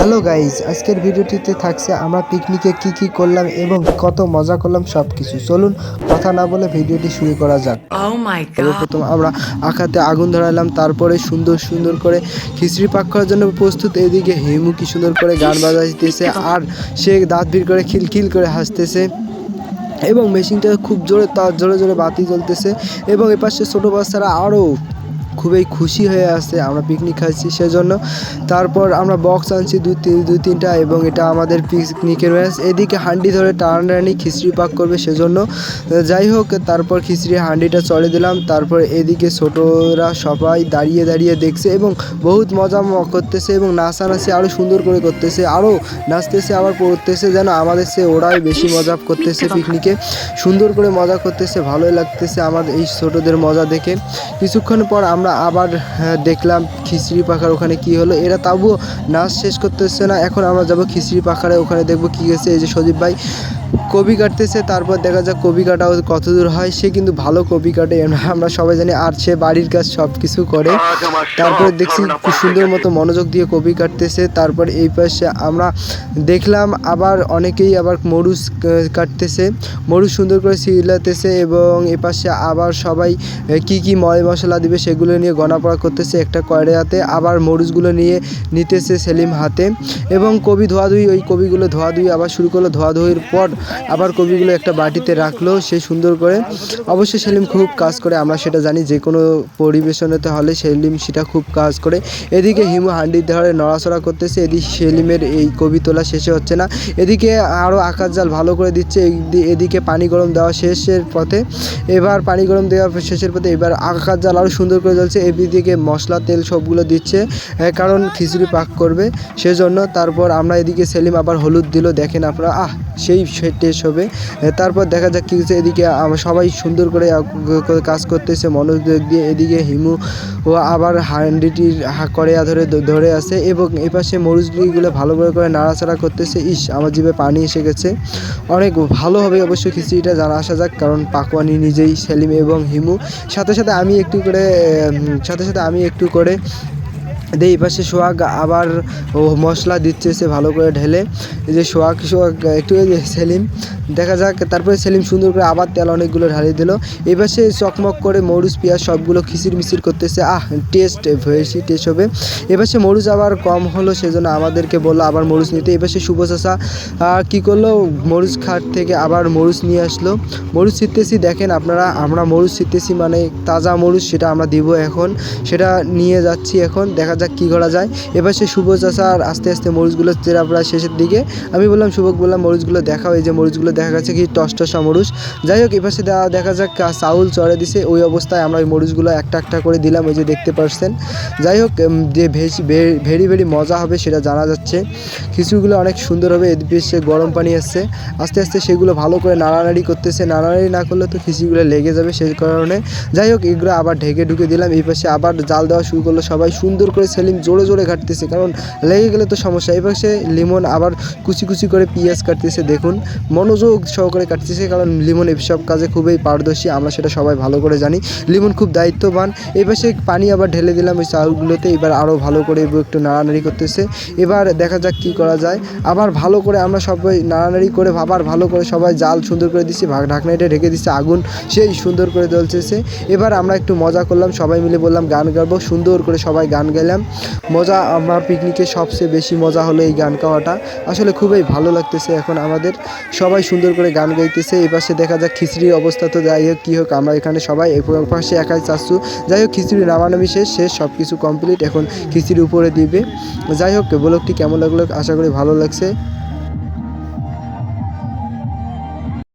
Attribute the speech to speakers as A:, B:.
A: Hello guys আজকের ভিডিওটিতে থাকছে আমরা পিকনিকে কি কি করলাম এবং কত মজা করলাম সব কিছু চলুন কথা না বলে ভিডিওটি শুরু করা যাক।
B: Oh my
A: আমরা আখাতে আগুন ধরালাম তারপরে সুন্দর সুন্দর করে খিচড়ি পাক করার জন্য প্রস্তুত এদিকে হেমু কি সুন্দর করে গান বাজাইতেছে আর সে দাঁত ভিড় করে খিলখিল করে হাসতেছে এবং মেশিনটা খুব জোরে তার জোরে জোরে বাতি জ্বলতেছে এবং এপাশে ছোটো বাচ্চারা আরও খুবই খুশি হয়ে আছে আমরা পিকনিক খাচ্ছি সেজন্য। তারপর আমরা বক্স আনছি দু তিন, দুই তিনটা এবং এটা আমাদের পিকনিকের ম্যাচ এদিকে হান্ডি ধরে টানাটানি খিচড়ি পাক করবে সেজন্য। যাই হোক, তারপর খিচড়ি হান্ডিটা চড়ে দিলাম। তারপর এদিকে ছোটরা সবাই দাঁড়িয়ে দাঁড়িয়ে দেখছে এবং বহুত মজা করতেছে এবং নাচানাচি আরও সুন্দর করে করতেছে আরও নাচতেছে, আবার পড়তেছে যেন আমাদের সে ওরাই বেশি মজা করতেছে পিকনিকে সুন্দর করে মজা করতেছে, ভালোই লাগতেছে আমাদের এই ছোটদের মজা দেখে। কিছুক্ষণ পর আমরা আবার দেখলাম খিচড়ি পাখার ওখানে কি হলো। এরা তাবু নাচ শেষ করতেছে না। এখন আমরা যাব খিচড়ি পাখারে। ওখানে দেখব কি গেছে এই যে সজীব ভাই কবি কাটতেছে, তারপর দেখা যাক কবি কাটাও কত দূর হয়। সে কিন্তু ভালো কবি কাটে, আমরা সবাই জানি আর সে বাড়ির কাজ সব কিছু করে। তারপরে দেখছি খুব সুন্দর মতো মনোযোগ দিয়ে কবি কাটতেছে, তারপর এই পাশে আমরা দেখলাম আবার অনেকেই আবার মরুচ কাটতেছে মরুচ সুন্দর করে ছিলাতেছে এবং এ পাশে আবার সবাই কি কি ময় মশলা দিবে সেগুলো নিয়ে গণাপড়া করতেছে একটা কয়রাতে। আবার মরুচগুলো নিয়ে নিতেছে সেলিম হাতে এবং কবি ধোয়াধুয়ি, ওই কবিগুলো ধোয়াধুয়ি আবার শুরু করল। ধোয়াধুয়ির পর আবার কবিগুলো একটা বাটিতে রাখল, সে সুন্দর করে। অবশ্যই সেলিম খুব কাজ করে, আমরা সেটা জানি, যে কোনো পরিবেশনাতে হলে সেলিম সেটা খুব কাজ করে। এদিকে হিমু হান্ডির ধরে নড়াচড়া করতেছে, এদিকে সেলিমের এই কবি তোলা শেষে হচ্ছে না। এদিকে আরও আকাশ জাল ভালো করে দিচ্ছে এদিকে পানি গরম দেওয়া শেষের পথে। এবার পানি গরম দেওয়া শেষের পথে, এবার আকাশ জাল আরও সুন্দর করে জ্বলছে, এদিকে মশলা, তেল সবগুলো দিচ্ছে কারণ খিচুড়ি পাক করবে। সেজন্য তারপর আমরা এদিকে সেলিম আবার হলুদ দিল, দেখেন আপনারা, আহ, সেই টেস্ট হবে। তারপর দেখা যাক কি এদিকে। সবাই সুন্দর করে কাজ করতেছে। মনোযোগ দিয়ে এদিকে হিমু ও আবার হান্ডিটির হা- কড়াইয়া ধরে ধরে আছে এবং এপাশে মরিচগুলো ভালো করে করে নাড়াচাড়া করতেছে। ইস, আমার জিভে পানি এসে গেছে। অনেক ভালো হবে অবশ্য খিচুড়িটা জানা, আসা যাক। কারণ পাকওয়ানি নিজেই সেলিম এবং হিমু। সাথে সাথে আমি একটু করে সাথে সাথে আমি একটু করে দিয়ে এই পাশে সোহাগ আবার ও মশলা দিচ্ছে, সে ভালো করে ঢেলে। এই যে সোহাগ সোহাগ, একটু সেলিম, দেখা যাক, তারপরে সেলিম সুন্দর করে আবার তেল অনেকগুলো ঢালিয়ে দিল। এই পাশে চকমক করে মরুচ পেঁয়াজ সবগুলো খিচির মিচির করতেছে। আহ টেস্ট বেশি টেস্ট হবে। এপাশে মরুচ আবার কম হলো, সেজন্য আমাদেরকে বলল আবার মরুচ নিতে। এপাশে শুভ চাষা কী করল? মরুচ খাট থেকে আবার মরুচ নিয়ে আসলো। মরুচ ছিটতেছি, দেখেন আপনারা, আমরা মরুচ ছিটতেছি মানে তাজা মরুচ সেটা আমরা দিব এখন। সেটা নিয়ে যাচ্ছি এখন, দেখা যাক কী করা যায়। এবার সে শুভ চাষা আর আস্তে আস্তে মরিচগুলো চেরা প্রায় শেষের দিকে, আমি বললাম শুভক বললাম, মরিচগুলো দেখাও, এই যে মরিচগুলো দেখা গেছে কি টস টসা মরুচ। যাই হোক এপাশে দেখা দেখা যাক চাউল চড়ে দিছে, ওই অবস্থায় আমরা ওই মরিচগুলো একটা একটা করে দিলাম, ওই যে দেখতে পারছেন। যাই হোক যে ভেজি ভেরি ভেরি মজা হবে সেটা জানা যাচ্ছে। খিচুড়িগুলো অনেক সুন্দর হবে, এদিকে সে গরম পানি আসছে। আস্তে আস্তে সেগুলো ভালো করে নাড়ানাড়ি করতেছে, নাড়ানাড়ি না করলে তো খিচুড়িগুলো লেগে যাবে সেই কারণে। যাই হোক, এগুলো আবার ঢেকে ঢুকে দিলাম, এই পাশে আবার জাল দেওয়া শুরু করল সবাই, সুন্দর করে সেলিম জোরে জোরে কাটতেছে কারণ লেগে গেলে তো সমস্যা। এবার সে লিমন আবার কুচি কুচি করে পিঁয়াজ কাটতেছে, দেখুন। মনোযোগ সহকারে কাটতেছে, কারণ লিমন এসব কাজে খুবই পারদর্শী, আমরা সেটা সবাই ভালো করে জানি। লিমন খুব দায়িত্ববান। এবার সে পানি আবার ঢেলে দিলাম ওই চাউলগুলোতে, এবার আরও ভালো করে একটু নাড়ানাড়ি করতেছে। এবার দেখা যাক কী করা যায়। আবার ভালো করে আমরা সবাই নাড়ানাড়ি করে, আবার ভালো করে সবাই জাল সুন্দর করে দিচ্ছি ঢাকনাইটা ঢেকে দিচ্ছে আগুন সেই সুন্দর করে জ্বলতেছে। এবার আমরা একটু মজা করলাম, সবাই মিলে বললাম গান গাবো, সুন্দর করে সবাই গান গাইলাম। মজা আমার পিকনিকে সবচেয়ে বেশি মজা হলো এই গান গাওয়াটা। আসলে খুবই ভালো লাগতেছে এখন আমাদের। সবাই সুন্দর করে গান গাইতেছে। এই পাশে দেখা যাক খিচড়ির অবস্থা তো যাই হোক, কী হোক, আমরা এখানে সবাই এই পাশে একাই চাচ্ছু যাই হোক, খিচুড়ি নামানামি শেষ শেষ সব কিছু কমপ্লিট এখন খিচুড়ি উপরে দিবে। যাই হোক ব্লগটি কেমন লাগল? আশা করি ভালো লাগছে।